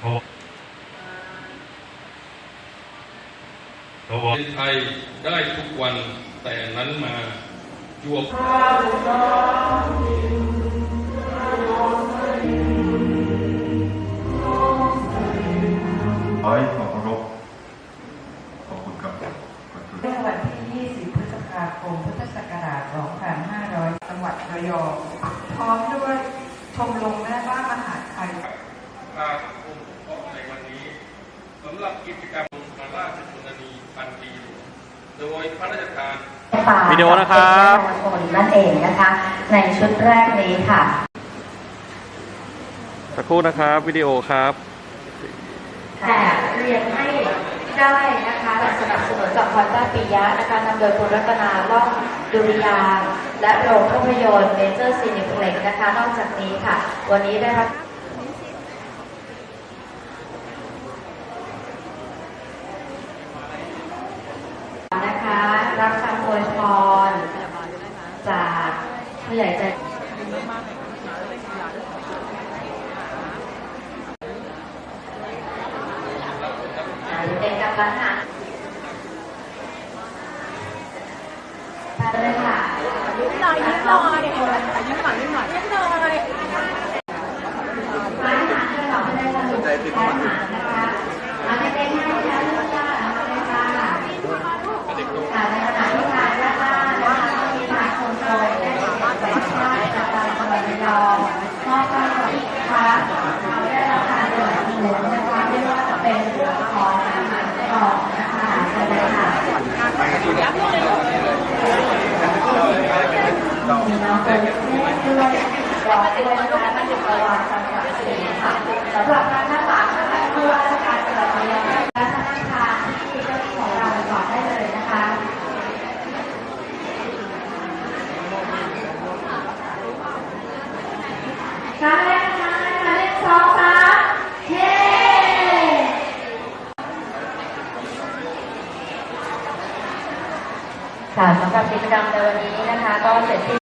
เพราะเพราะว่าเป็นไทยได้ทุกวันแต่นั้นมายวบขอให้ขอเคารพขอบคุณครับขอบคุณเมื่อวันที่ 20 พฤษภาคม พุทธศักราช 2500 จังหวัดระยอง พร้อมด้วยชมรมแม่บ้านมหาไทย พาองค์พ่อในวันนี้สำหรับกิจกรรมพระราชชนนีพันปีหลวง โดยพระราชทานวิดีโอนะครับประชาชนนั่นเองนะคะ ในชุดแรกนี้ค่ะสักครู่นะครับวิดีโอครับแต่เรียนให้ได้นะคะสนับสนุนจากพรต้าปิยะนะคะนำโดยคุณรัตนาล่องดุริยางค์และโรงภาพยนตร์เมเจอร์ซีนิเพล็กนะคะ นอกจากนี้ค่ะ วันนี้ได้รับนะคะ รับคำอวยพรจากผู้ใหญ่ใจเป็นกำลังหาไปเลยค่ะยิ้มหน่อยยิ้มหน่อยยิ้มหน่อยยิ้มหน่อยยิ้มหน่อยยิ้มหน่อยร้านอาหารจะหลับไม่ได้ค่ะลูกร้านอาหารนะคะมาเด็กๆให้ค่ะลูกจ้ามาเลยค่ะค่ะในขณะที่ทานด้านล่างนะคะก็มีทางคนโตได้แบ่งชาติจากทางจังหวัดระยองมอบให้กับลูกค้าเราได้รับการสนับสนุนนะคะไม่ว่าจะเป็นเรื่องของอาหารกล่องนะคะเชิญเลยค่ะ มีน้องคนเล็กด้วยรอด้วยนะคะท่านจุฬาจังหวัดศรีค่ะ สำหรับการท่านหลังนะคะผู้ว่าราชการจังหวัดระยองและธนาคารที่เจ้าหนี้ของเราก่อนได้เลยนะคะการแรกนะคะการเลขสองสามเย้ค่ะสำหรับกิจกรรมในวันนี้นะคะ ก็เสร็จสิ้น